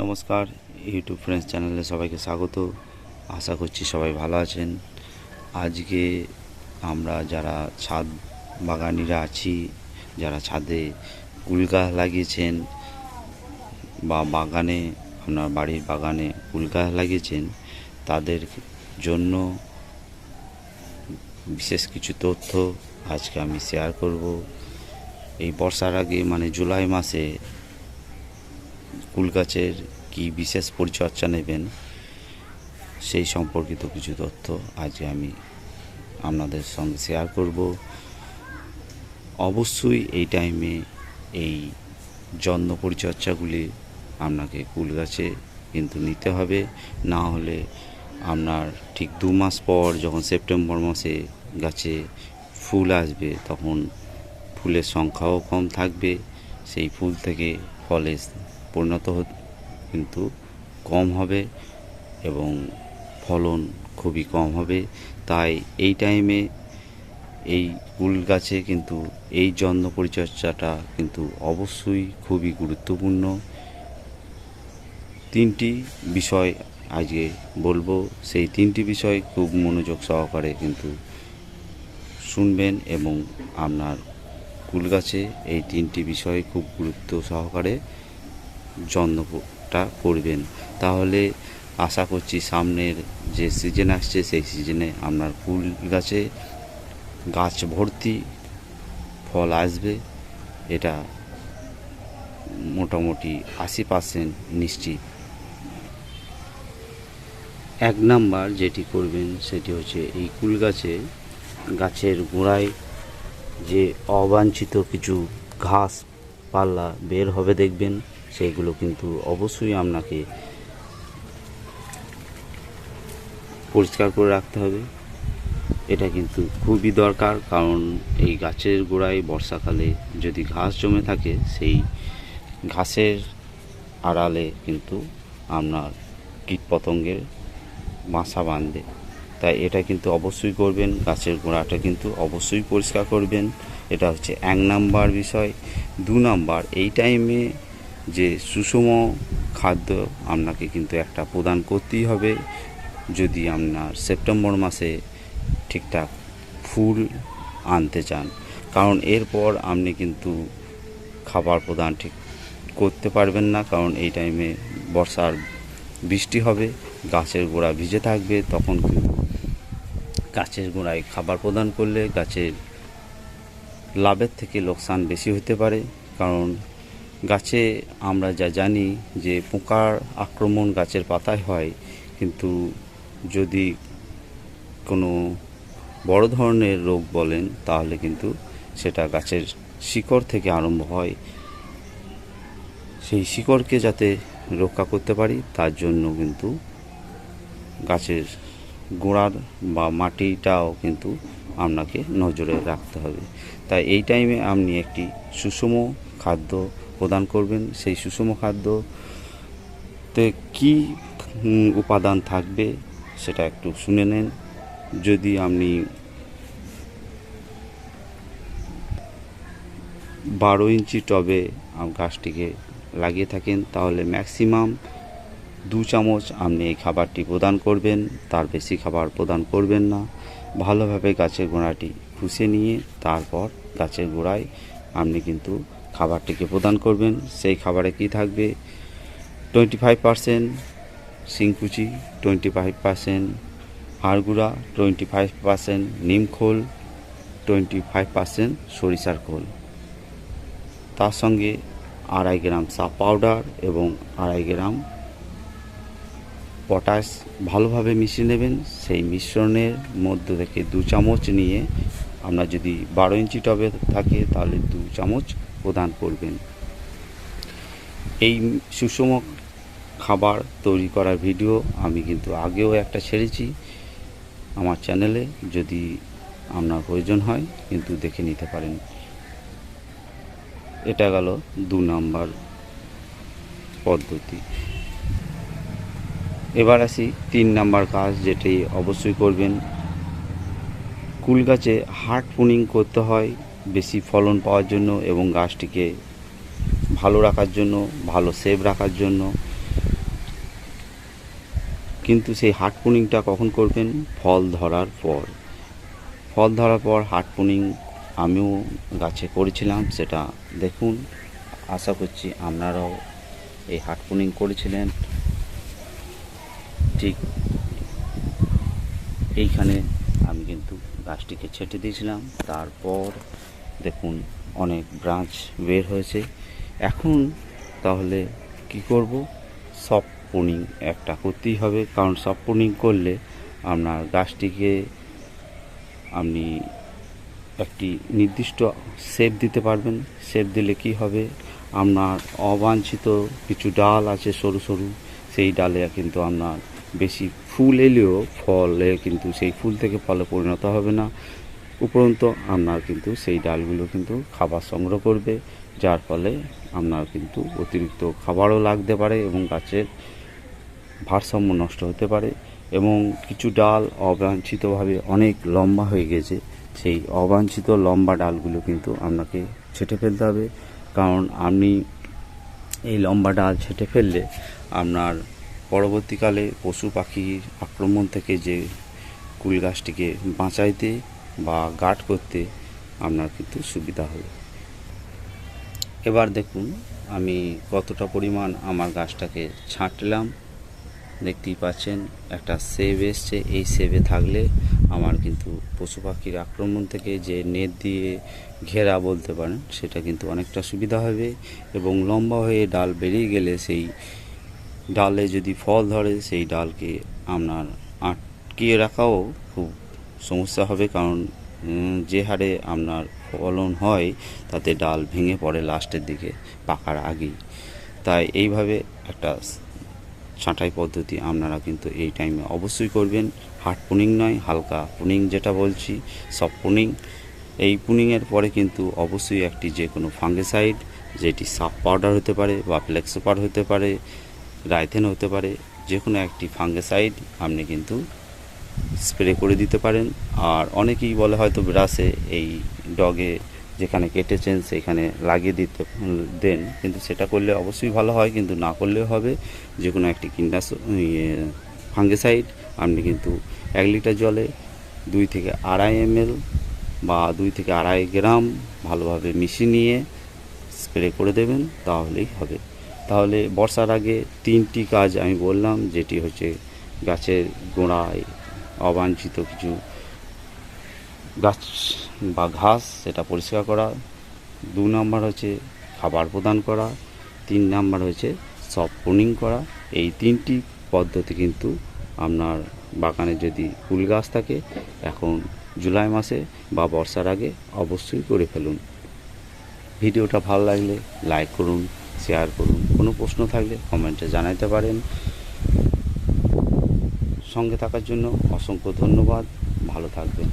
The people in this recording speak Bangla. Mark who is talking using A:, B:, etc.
A: নমস্কার ইউটিউব ফ্রেন্ডস চ্যানেলে সবাইকে স্বাগত। আশা করছি সবাই ভালো আছেন। আজকে আমরা যারা ছাদ বাগানিরা আছি, যারা ছাদে কুল গাছ লাগিয়েছেন বা বাগানে, আপনার বাড়ির বাগানে কুল গাছ লাগিয়েছেন, তাদের জন্য বিশেষ কিছু তথ্য আজকে আমি শেয়ার করব। এই বর্ষার আগে মানে জুলাই মাসে কুল গাছের কী বিশেষ পরিচর্যা নেবেন, সেই সম্পর্কিত কিছু তথ্য আজকে আমি আপনাদের সঙ্গে শেয়ার করব। অবশ্যই এই টাইমে এই যত্ন পরিচর্যাগুলি আপনাকে কুল গাছে কিন্তু নিতে হবে। না হলে আপনার ঠিক দু মাস পর যখন সেপ্টেম্বর মাসে গাছে ফুল আসবে, তখন ফুলের সংখ্যাও কম থাকবে। সেই ফুল থেকে ফলে পরিণত কিন্তু কম হবে এবং ফলন খুবই কম হবে। তাই এই টাইমে এই কুল গাছে কিন্তু এই যত্ন পরিচর্যাটা কিন্তু অবশ্যই খুবই গুরুত্বপূর্ণ। তিনটি বিষয় আজকে বলব। সেই তিনটি বিষয় খুব মনোযোগ সহকারে কিন্তু শুনবেন এবং আপনার কুল গাছে এই তিনটি বিষয় খুব গুরুত্ব সহকারে যত্নটা করবেন। তাহলে আশা করছি সামনের যে সিজন আসছে, সেই সিজনে আপনার ফুল গাছে গাছ ভর্তি ফল আসবে। এটা মোটামুটি আশি পার্সেন্ট নিশ্চিত। এক নাম্বার যেটি করবেন, সেটি হচ্ছে এই কুল গাছে, গাছের গোড়ায় যে অবাঞ্ছিত কিছু ঘাস পাল্লা বের হবে দেখবেন। সেইগুলো কিন্তু অবশ্যই আপনাকে পরিষ্কার করে রাখতে হবে। এটা কিন্তু খুবই দরকার, কারণ এই গাছের গোড়ায় বর্ষাকালে যদি ঘাস জমে থাকে, সেই ঘাসের আড়ালে কিন্তু আপনার কীটপতঙ্গের বাসা বাঁধবে। তাই এটা কিন্তু অবশ্যই করবেন, গাছের গোড়াটা কিন্তু অবশ্যই পরিষ্কার করবেন। এটা হচ্ছে এক নাম্বার বিষয়। দু নাম্বার, এই টাইমে যে সুষম খাদ্য আপনাকে কিন্তু একটা প্রদান করতেই হবে। যদি আপনার সেপ্টেম্বর মাসে ঠিকঠাক ফুল আনতে চান, কারণ এরপর আপনি কিন্তু খাবার প্রদান ঠিক করতে পারবেন না, কারণ এই টাইমে বর্ষার বৃষ্টি হবে, গাছের গোড়া ভিজে থাকবে, তখন কিন্তু গাছের গোড়ায় খাবার প্রদান করলে গাছের লাভের থেকে লোকসান বেশি হতে পারে, কারণ গাছে আমরা যা জানি যে পোকার আক্রমণ গাছের পাতায় হয়, কিন্তু যদি কোনো বড় ধরনের রোগ বলেন, তাহলে কিন্তু সেটা গাছের শিকড় থেকে আরম্ভ হয়। সেই শিকড়কে যাতে রক্ষা করতে পারি, তার জন্য কিন্তু গাছের গোড়ার বা মাটিটাও কিন্তু আপনাকে নজরে রাখতে হবে। তাই এই টাইমে আপনি একটি সুষম খাদ্য প্রদান করবেন, সেই সুষম খাদ্যতে কী উপাদান থাকবে সেটা একটু শুনে নেন। যদি আপনি বারো ইঞ্চি টবে গাছটিকে লাগিয়ে থাকেন, তাহলে ম্যাক্সিমাম দু চামচ আপনি এই খাবারটি প্রদান করবেন, তার বেশি খাবার প্রদান করবেন না। ভালোভাবে গাছের গোড়াটি খুশে নিয়ে তারপর গাছের গোড়ায় আপনি কিন্তু খাবারটিকে প্রদান করবেন। সেই খাবারে কি থাকবে? টোয়েন্টি ফাইভ পারসেন্ট শিংকুচি টোয়েন্টি ফাইভ পারসেন্ট হাড়গুড়া টোয়েন্টি ফাইভ পারসেন্ট নিমখোল টোয়েন্টি ফাইভ পারসেন্ট সরিষার খোল। তার সঙ্গে আড়াই গ্রাম চা পাউডার এবং আড়াই গ্রাম পটাশ ভালোভাবে মিশিয়ে নেবেন। সেই মিশ্রণের মধ্য থেকে দু চামচ নিয়ে আপনার যদি বারো ইঞ্চি টবে থাকে, তাহলে দু চামচ প্রদান করবেন। এই সুষম খাবার তৈরি করার ভিডিও আমি কিন্তু আগেও একটা ছেড়েছি আমার চ্যানেলে, যদি আপনার প্রয়োজন হয় কিন্তু দেখে নিতে পারেন। এটা গেল দু নম্বর পদ্ধতি। এবার আসি তিন নাম্বার কাজ যেটি অবশ্যই করবেন। কুল গাছে হার্ড পুনিং করতে হয়। বেশি ফলন পাওয়ার জন্য এবং গাছটিকে ভালো রাখার জন্য, ভালো সেভ রাখার জন্য। কিন্তু সেই হার্ড পুনিংটা কখন করবেন? ফল ধরার পর। ফল ধরার পর হার্ড পুনিং আমিও গাছে করেছিলাম, সেটা দেখুন। আশা করছি আপনারাও এই হার্ড পুনিং করেছিলেন। ঠিক এইখানে আমি কিন্তু গাছটিকে ছেটে দিয়েছিলাম। তারপর দেখুন, অনেক ব্রাঞ্চ বের হয়েছে। এখন তাহলে কি করব? সফট পুনিং একটা করতেই হবে, কারণ সফট পুনিং করলে আপনার গাছটিকে আপনি একটি নির্দিষ্ট শেপ দিতে পারবেন। শেপ দিলে কি হবে? আপনার অবাঞ্ছিত কিছু ডাল আছে সরু সরু, সেই ডালে কিন্তু আপনার বেশি ফুল এলেও ফলে কিন্তু সেই ফুল থেকে ফলে পরিণত হবে না। উপরন্ত আপনার কিন্তু সেই ডালগুলো কিন্তু খাবার সংগ্রহ করবে, যার ফলে আপনার কিন্তু অতিরিক্ত খাবারও লাগতে পারে এবং গাছের ভারসাম্য নষ্ট হতে পারে এবং কিছু ডাল অবাঞ্ছিতভাবে অনেক লম্বা হয়ে গেছে। সেই অবাঞ্ছিত লম্বা ডালগুলো কিন্তু আপনাকে ছেটে ফেলতে হবে। কারণ আপনি এই লম্বা ডাল ছেটে ফেললে আপনার পরবর্তীকালে পশু পাখির আক্রমণ থেকে যে কুল গাছটিকে বাঁচাইতে বা গার্ড করতে আপনার কিন্তু সুবিধা হবে। এবার দেখুন আমি কতটা পরিমাণ আমার গাছটাকে ছাঁটলাম। দেখতেই পাচ্ছেন একটা সেব এসছে। এই সেবে থাকলে আমার কিন্তু পশু পাখির আক্রমণ থেকে যে নেট দিয়ে ঘেরা বলতে পারেন, সেটা কিন্তু অনেকটা সুবিধা হবে এবং লম্বা হয়ে ডাল বেরিয়ে গেলে সেই ডালে যদি ফল ধরে, সেই ডালকে আপনার আটকিয়ে রাখাও খুব সমস্যা হবে। কারণ যে হারে আপনার ফলন হয়, তাতে ডাল ভেঙে পড়ে লাস্টের দিকে, পাকার আগেই। তাই এইভাবে একটা ছাঁটাই পদ্ধতি আপনারা কিন্তু এই টাইমে অবশ্যই করবেন। হার্ড পুনিং নয়, হালকা পুনিং যেটা বলছি, সফট পুনিং। এই পুনিংয়ের পরে কিন্তু অবশ্যই একটি যে কোনো ফাঙ্গিসাইড, যেটি সাপ পাউডার হতে পারে বা ফ্লেক্সোপার হতে পারে রাইথেন হতে পারে যে কোনো একটি ফাঙ্গিসাইড আপনি কিন্তু স্প্রে করে দিতে পারেন। আর অনেকেই বলে হয়তো ব্রাশে এই ডগে যেখানে কেটেছেন সেখানে লাগিয়ে দিতে দেন, কিন্তু সেটা করলে অবশ্যই ভালো হয়, কিন্তু না করলেও হবে। যে কোনো একটি কীটনাশ ফাঙ্গিসাইড আপনি কিন্তু এক লিটার জলে দুই থেকে আড়াই এমএল বা দুই থেকে আড়াই গ্রাম ভালোভাবে মিশিয়ে নিয়ে স্প্রে করে দেবেন, তাহলেই হবে। তাহলে বর্ষার আগে তিনটি কাজ আমি বললাম, যেটি হচ্ছে গাছের গোড়ায় অবাঞ্ছিত কিছু গাছ বা ঘাস, সেটা পরিষ্কার করা। দু নম্বর হচ্ছে খাবার প্রদান করা। তিন নাম্বার হচ্ছে সব প্রুনিং করা। এই তিনটি পদ্ধতি কিন্তু আপনার বাগানে যদি ফুল গাছ থাকে, এখন জুলাই মাসে বা বর্ষার আগে অবশ্যই করে ফেলুন। ভিডিওটা ভালো লাগলে লাইক করুন, শেয়ার করুন। কোনো প্রশ্ন থাকলে কমেন্টে জানাইতে পারেন। সঙ্গে থাকার জন্য অসংখ্য ধন্যবাদ। ভালো থাকবেন।